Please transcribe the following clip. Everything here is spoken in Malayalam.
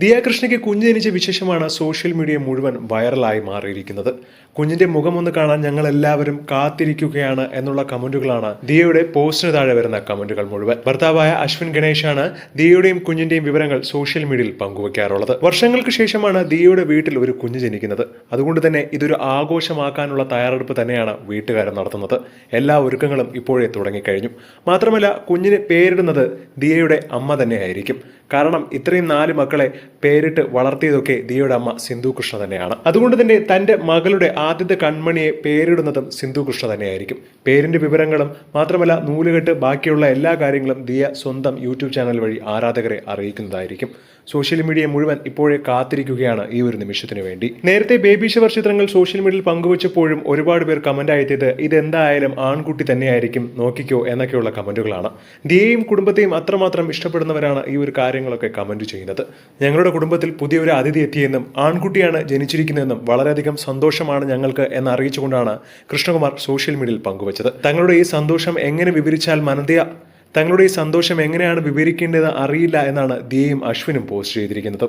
ദിയ കൃഷ്ണയ്ക്ക് കുഞ്ഞ് ജനിച്ച വിശേഷമാണ് സോഷ്യൽ മീഡിയ മുഴുവൻ വൈറലായി മാറിയിരിക്കുന്നത്. കുഞ്ഞിന്റെ മുഖം ഒന്ന് കാണാൻ ഞങ്ങൾ എല്ലാവരും കാത്തിരിക്കുകയാണ് എന്നുള്ള കമന്റുകളാണ് ദിയയുടെ പോസ്റ്റിന് താഴെ വരുന്ന കമന്റുകൾ മുഴുവൻ. ഭർത്താവായ അശ്വിൻ ഗണേശാണ് ദിയയുടെയും കുഞ്ഞിന്റെയും വിവരങ്ങൾ സോഷ്യൽ മീഡിയയിൽ പങ്കുവയ്ക്കാറുള്ളത് വർഷങ്ങൾക്ക് ശേഷമാണ് ദിയയുടെ വീട്ടിൽ ഒരു കുഞ്ഞ് ജനിക്കുന്നത്. അതുകൊണ്ട് തന്നെ ഇതൊരു ആഘോഷമാക്കാനുള്ള തയ്യാറെടുപ്പ് തന്നെയാണ് വീട്ടുകാരൻ നടത്തുന്നത്. എല്ലാ ഒരുക്കങ്ങളും ഇപ്പോഴേ തുടങ്ങിക്കഴിഞ്ഞു. മാത്രമല്ല കുഞ്ഞിന് പേരിടുന്നത് ദിയയുടെ അമ്മ തന്നെയായിരിക്കും. കാരണം ഇത്രയും നാല് മക്കളെ പേരിട്ട് വളർത്തിയതൊക്കെ ദിയയുടെ അമ്മ സിന്ധു കൃഷ്ണ തന്നെയാണ്. അതുകൊണ്ട് തന്നെ തന്റെ മകളുടെ ആദ്യത്തെ കൺമണിയെ പേരിടുന്നതും സിന്ധു കൃഷ്ണ തന്നെയായിരിക്കും. പേരിന്റെ വിവരങ്ങളും മാത്രമല്ല നൂലുകെട്ട് ബാക്കിയുള്ള എല്ലാ കാര്യങ്ങളും ദിയ സ്വന്തം യൂട്യൂബ് ചാനൽ വഴി ആരാധകരെ അറിയിക്കുന്നതായിരിക്കും. സോഷ്യൽ മീഡിയ മുഴുവൻ ഇപ്പോഴേ കാത്തിരിക്കുകയാണ് ഈ ഒരു നിമിഷത്തിന് വേണ്ടി. നേരത്തെ ബേബി ഷവർ ചിത്രങ്ങൾ സോഷ്യൽ മീഡിയയിൽ പങ്കുവച്ചപ്പോഴും ഒരുപാട് പേർ കമന്റ് അയത്തിയത് ഇതെന്തായാലും ആൺകുട്ടി തന്നെയായിരിക്കും നോക്കിക്കോ എന്നൊക്കെയുള്ള കമന്റുകളാണ് ദിയയും കുടുംബത്തെയും അത്രമാത്രം ഇഷ്ടപ്പെടുന്നവരാണ് ഈ ഒരു കാര്യങ്ങളൊക്കെ കമന്റ് ചെയ്യുന്നത്. ഞങ്ങളുടെ കുടുംബത്തിൽ പുതിയൊരു അതിഥി എത്തിയെന്നും ആൺകുട്ടിയാണ് ജനിച്ചിരിക്കുന്നതെന്നും വളരെയധികം സന്തോഷമാണ് ഞങ്ങൾക്ക് എന്ന് അറിയിച്ചുകൊണ്ടാണ് കൃഷ്ണകുമാർ സോഷ്യൽ മീഡിയയിൽ പങ്കുവച്ചത്. തങ്ങളുടെ ഈ സന്തോഷം എങ്ങനെ വിവരിച്ചാൽ മനതിയ തങ്ങളുടെ ഈ സന്തോഷം എങ്ങനെയാണ് വിവരിക്കേണ്ടത് അറിയില്ല എന്നാണ് ദിയയും അശ്വിനും പോസ്റ്റ് ചെയ്തിരിക്കുന്നത്.